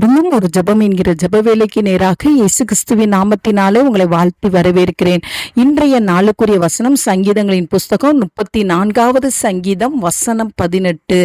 தினம் ஒரு ஜெபம் என்கிற ஜப வேலைக்கு நேராக இயேசு கிறிஸ்துவின் நாமத்தினாலே உங்களை வாழ்த்தி வரவேற்கிறேன். இன்றைய நாளுக்குரிய வசனம் சங்கீதங்களின் புஸ்தகம் முப்பத்தி நான்காவது சங்கீதம் வசனம் பதினெட்டு.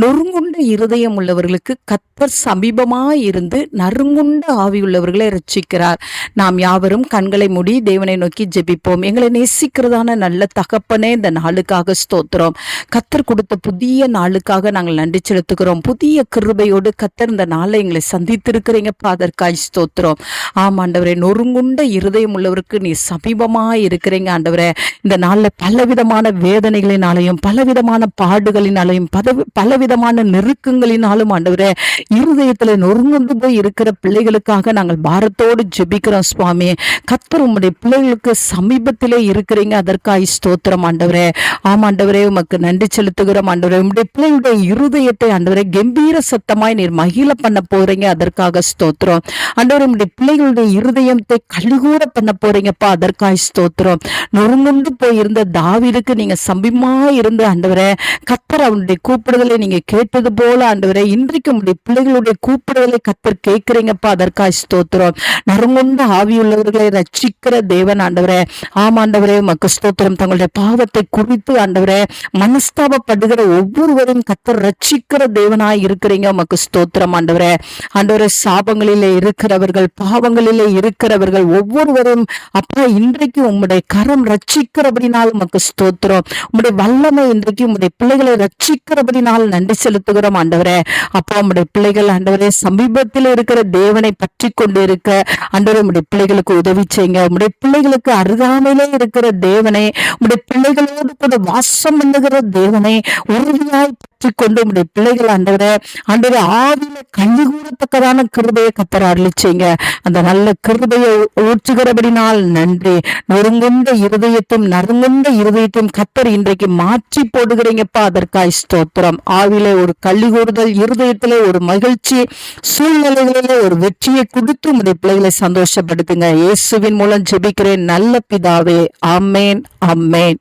நொறுங்குண்ட இருதயம் உள்ளவர்களுக்கு கத்தர் சமீபமாக இருந்து நறுங்குண்ட ஆவி உள்ளவர்களை ரட்சிக்கிறார் நாம் யாவரும் கண்களை மூடி தேவனை நோக்கி ஜெபிப்போம். எங்களை நேசிக்கிறதான நல்ல தகப்பனே இந்த நாளுக்காக ஸ்தோத்திரம். கத்தர் கொடுத்த புதிய நாளுக்காக நாங்கள் நன்றி செலுத்துகிறோம். புதிய கிருபையோடு கத்தர் இந்த நாளை எங்களை சந்தித்திருக்கிறீங்க. அதற்காய் ஸ்தோத்திரம். ஆமாண்டவரே நொறுங்குண்ட இருதயம் உள்ளவருக்கு நீ சமீபமாக இருக்கிறீங்க ஆண்டவரே. இந்த நாளில் பலவிதமான வேதனைகளினாலையும் பலவிதமான பாடுகளினாலையும் பல பலவிதமான நெருக்கங்களினாலும் ஆண்டவரே இருதயத்தில் நொறுங்குந்து போய் இருக்கிற பிள்ளைகளுக்காக நாங்கள் பாரத்தோடு ஜெபிக்கிறோம் சுவாமி. கத்தர் உம்முடைய பிள்ளைகளுக்கு சமீபத்திலே இருக்கிறீங்க அதற்காய் ஸ்தோத்திரம் ஆண்டவரே. ஆமாண்டவரே உமக்கு நன்றி செலுத்துகிறோம் ஆண்டவரே. உம்முடைய பிள்ளைகளுடைய இருதயத்தை ஆண்டவரே கம்பீர சத்தமாய் நீர் மகிழ பண்ண போறீங்க போறீங்க அதற்காக ஸ்தோத்திரம். ஆண்டவரே உங்களுடைய பிள்ளைகளுடைய இருதயத்தை கழுகூற பண்ண போறீங்கப்பா அதற்காக ஸ்தோத்திரம். நொறுங்குண்டு போயிருந்த தாவீதுக்கு நீங்க சம்பிமா இருந்து ஆண்டவரே கத்தர் அவனுடைய கூப்பிடுதலை நீங்க கேட்டது போல ஆண்டவரே இன்றைக்கு உங்களுடைய பிள்ளைகளுடைய கூப்பிடுதலை கத்தர் கேட்கிறீங்கப்பா அதற்காக ஸ்தோத்திரம். நறுங்குண்டு ஆவியுள்ளவர்களை ரட்சிக்கிற தேவன் ஆண்டவரே ஆமாண்டவரே மக்கு ஸ்தோத்திரம். தங்களுடைய பாவத்தை குறித்து ஆண்டவரே மனஸ்தாபப்படுகிற ஒவ்வொருவரையும் கத்தர் ரட்சிக்கிற தேவனாய் இருக்கிறீங்க மக்கு ஸ்தோத்திரம் ஆண்டவரே ஆண்டவரே சாபங்களிலே இருக்கிறவர்கள் பாவங்களிலே இருக்கிறவர்கள் ஒவ்வொருவரும் அப்பா இன்றைக்கு உம்முடைய கரம் ரட்சிக்கிறபடினால் உமக்கு ஸ்தோத்திரம். உம்முடைய வல்லமை இன்றைக்கு உம்முடைய பிள்ளைகளை ரட்சிக்கிறபடினால் நன்றி செலுத்துகிறோம் ஆண்டவரே. அப்பா உம்முடைய பிள்ளைகள் ஆண்டவரே சமீபத்தில் இருக்கிற தேவனை பற்றி கொண்டு இருக்க ஆண்டவரே உம்முடைய பிள்ளைகளுக்கு உதவி செய்யுங்க. உம்முடைய பிள்ளைகளுக்கு அருகாமையிலே இருக்கிற தேவனை உம்முடைய பிள்ளைகளோடு கூட வாசம் பண்ணுகிற தேவனை உறுதியாய் மாற்றி கொண்டு உங்களுடைய பிள்ளைகள் ஆண்டவரே ஆண்டவரே ஆவில கண்ணி கூறத்தக்கதான கிருபையை கத்தர் அருளிச்சிங்க. அந்த நல்ல கிருபையை ஊற்றுகிறபடினால் நன்றி. நொறுங்குந்த இருதயத்தையும் நறுங்குந்த இருதயத்தையும் கத்தர் இன்றைக்கு மாற்றி போடுகிறீங்கப்பா. அதற்காய் ஸ்தோத்திரம். ஆவிலே ஒரு கள்ளி கூறுதல் இருதயத்திலே ஒரு மகிழ்ச்சி சூழ்நிலைகளிலே ஒரு வெற்றியை கொடுத்து உங்களுடைய பிள்ளைகளை சந்தோஷப்படுத்துங்க. இயேசுவின் மூலம் ஜெபிக்கிறேன். நல்ல பிதாவே. Amen amen